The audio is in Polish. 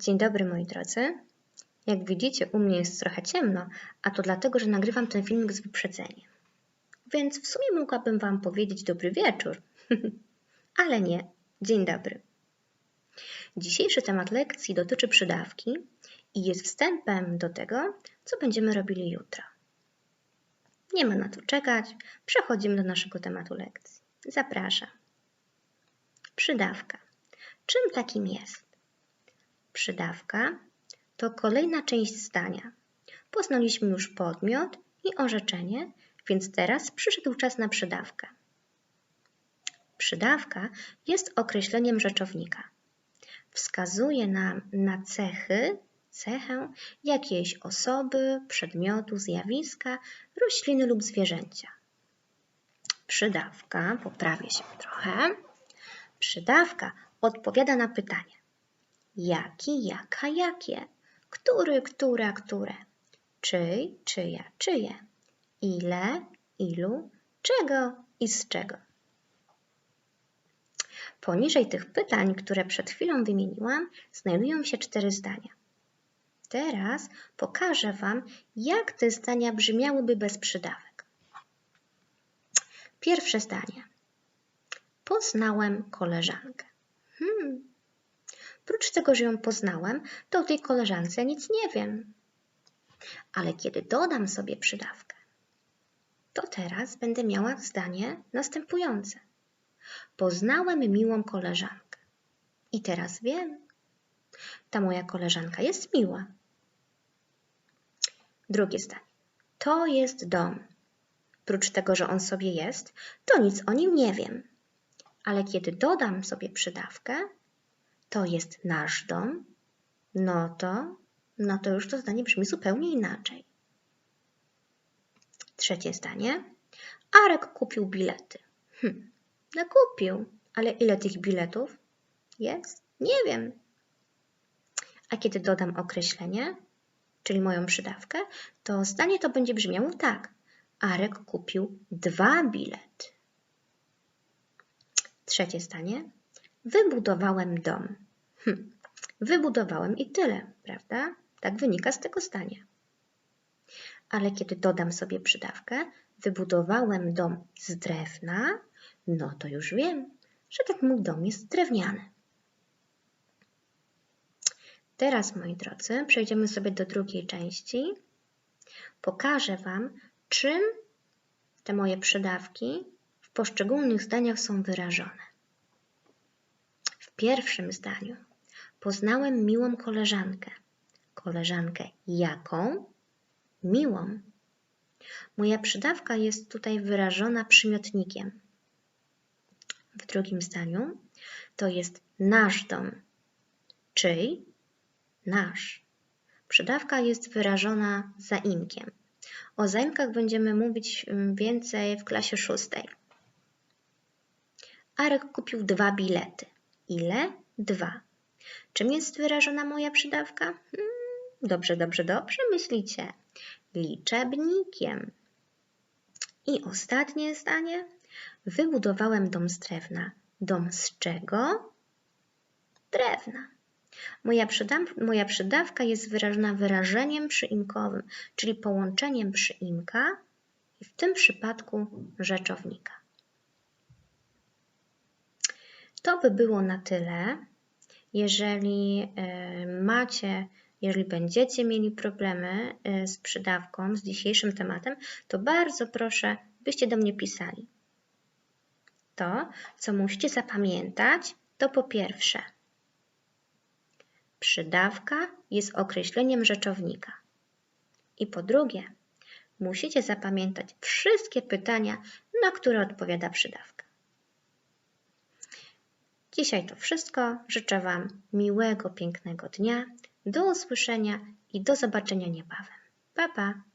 Dzień dobry moi drodzy. Jak widzicie, u mnie jest trochę ciemno, a to dlatego, że nagrywam ten filmik z wyprzedzeniem. Więc w sumie mogłabym Wam powiedzieć dobry wieczór, ale nie, dzień dobry. Dzisiejszy temat lekcji dotyczy przydawki i jest wstępem do tego, co będziemy robili jutro. Nie ma na to czekać, przechodzimy do naszego tematu lekcji. Zapraszam. Przydawka. Czym takim jest? Przydawka to kolejna część zdania. Poznaliśmy już podmiot i orzeczenie, więc teraz przyszedł czas na przydawkę. Przydawka jest określeniem rzeczownika. Wskazuje nam na cechy, cechę jakiejś osoby, przedmiotu, zjawiska, rośliny lub zwierzęcia. Przydawka, poprawię się trochę. Przydawka odpowiada na pytanie: jaki, jaka, jakie, który, która, które, czyj, czyja, czyje, ile, ilu, czego i z czego. Poniżej tych pytań, które przed chwilą wymieniłam, znajdują się cztery zdania. Teraz pokażę Wam, jak te zdania brzmiałyby bez przydawek. Pierwsze zdanie. Poznałem koleżankę. Hmm, Prócz tego, że ją poznałem, to o tej koleżance nic nie wiem. Ale kiedy dodam sobie przydawkę, to teraz będę miała zdanie następujące. Poznałem miłą koleżankę. I teraz wiem. Ta moja koleżanka jest miła. Drugie zdanie. To jest dom. Prócz tego, że on sobie jest, to nic o nim nie wiem. Ale kiedy dodam sobie przydawkę, to jest nasz dom, no to, no to już to zdanie brzmi zupełnie inaczej. Trzecie zdanie. Arek kupił bilety. Hm, no kupił, ale ile tych biletów jest? Nie wiem. A kiedy dodam określenie, czyli moją przydawkę, to zdanie to będzie brzmiało tak. Arek kupił dwa bilety. Trzecie zdanie. Wybudowałem dom. Hm, wybudowałem i tyle, prawda? Tak wynika z tego zdania. Ale kiedy dodam sobie przydawkę, wybudowałem dom z drewna, no to już wiem, że ten mój dom jest drewniany. Teraz, moi drodzy, przejdziemy sobie do drugiej części. Pokażę Wam, czym te moje przydawki w poszczególnych zdaniach są wyrażone. Pierwszym zdaniu poznałem miłą koleżankę. Koleżankę jaką? Miłą. Moja przydawka jest tutaj wyrażona przymiotnikiem. W drugim zdaniu to jest nasz dom. Czyj? Nasz. Przydawka jest wyrażona zaimkiem. O zaimkach będziemy mówić mm, więcej w klasie szóstej. Arek kupił dwa bilety. Ile? Dwa. Czym jest wyrażona moja przydawka? Hmm, dobrze, dobrze, dobrze myślicie. Liczebnikiem. I ostatnie zdanie. Wybudowałem dom z drewna. Dom z czego? Drewna. Moja, moja przydawka jest wyrażona wyrażeniem przyimkowym, czyli połączeniem przyimka i w tym przypadku rzeczownika. To by było na tyle. Jeżeli e, macie, jeżeli będziecie mieli problemy e, z przydawką, z dzisiejszym tematem, to bardzo proszę, byście do mnie pisali. To, co musicie zapamiętać, to po pierwsze, przydawka jest określeniem rzeczownika. I po drugie, musicie zapamiętać wszystkie pytania, na które odpowiada przydawka. Dzisiaj to wszystko. Życzę Wam miłego, pięknego dnia. Do usłyszenia i do zobaczenia niebawem. Pa, pa!